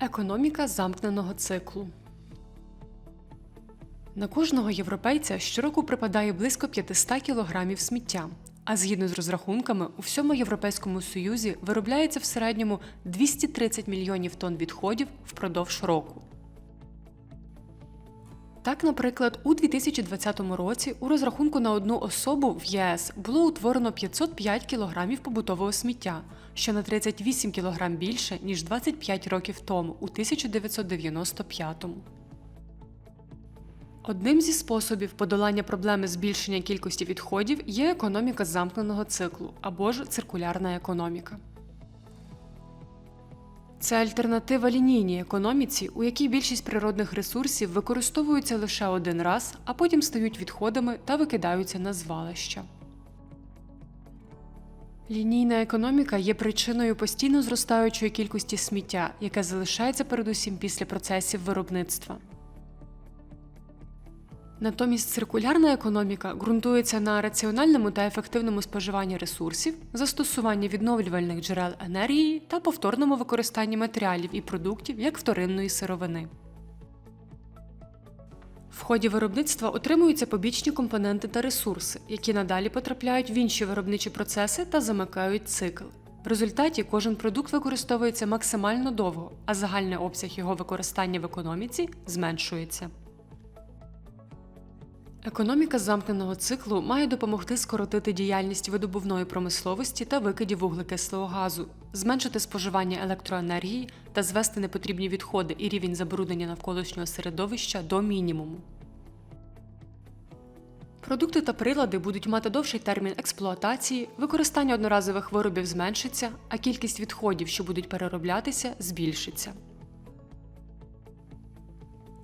Економіка замкненого циклу. На кожного європейця щороку припадає близько 500 кілограмів сміття. А згідно з розрахунками, у всьому Європейському Союзі виробляється в середньому 230 мільйонів тонн відходів впродовж року. Так, наприклад, у 2020 році у розрахунку на одну особу в ЄС було утворено 505 кілограмів побутового сміття, що на 38 кілограм більше, ніж 25 років тому, у 1995-му. Одним зі способів подолання проблеми збільшення кількості відходів є економіка замкненого циклу або ж циркулярна економіка. Це альтернатива лінійній економіці, у якій більшість природних ресурсів використовуються лише один раз, а потім стають відходами та викидаються на звалища. Лінійна економіка є причиною постійно зростаючої кількості сміття, яке залишається передусім після процесів виробництва. Натомість циркулярна економіка ґрунтується на раціональному та ефективному споживанні ресурсів, застосуванні відновлювальних джерел енергії та повторному використанні матеріалів і продуктів як вторинної сировини. В ході виробництва отримуються побічні компоненти та ресурси, які надалі потрапляють в інші виробничі процеси та замикають цикл. В результаті кожен продукт використовується максимально довго, а загальний обсяг його використання в економіці зменшується. Економіка замкненого циклу має допомогти скоротити діяльність видобувної промисловості та викидів вуглекислого газу, зменшити споживання електроенергії та звести непотрібні відходи і рівень забруднення навколишнього середовища до мінімуму. Продукти та прилади будуть мати довший термін експлуатації, використання одноразових виробів зменшиться, а кількість відходів, що будуть перероблятися, збільшиться.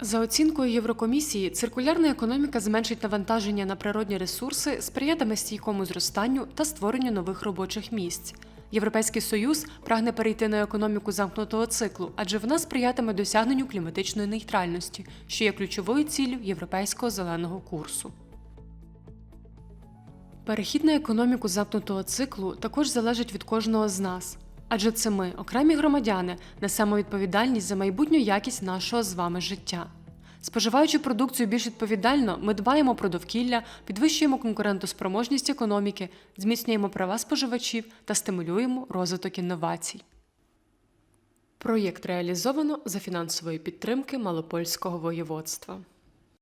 За оцінкою Єврокомісії, циркулярна економіка зменшить навантаження на природні ресурси, сприятиме стійкому зростанню та створенню нових робочих місць. Європейський союз прагне перейти на економіку замкнутого циклу, адже вона сприятиме досягненню кліматичної нейтральності, що є ключовою ціллю європейського зеленого курсу. Перехід на економіку замкнутого циклу також залежить від кожного з нас. Адже це ми, окремі громадяни, несемо відповідальність за майбутню якість нашого з вами життя. Споживаючи продукцію більш відповідально, ми дбаємо про довкілля, підвищуємо конкурентоспроможність економіки, зміцнюємо права споживачів та стимулюємо розвиток інновацій. Проєкт реалізовано за фінансової підтримки Малопольського воєводства.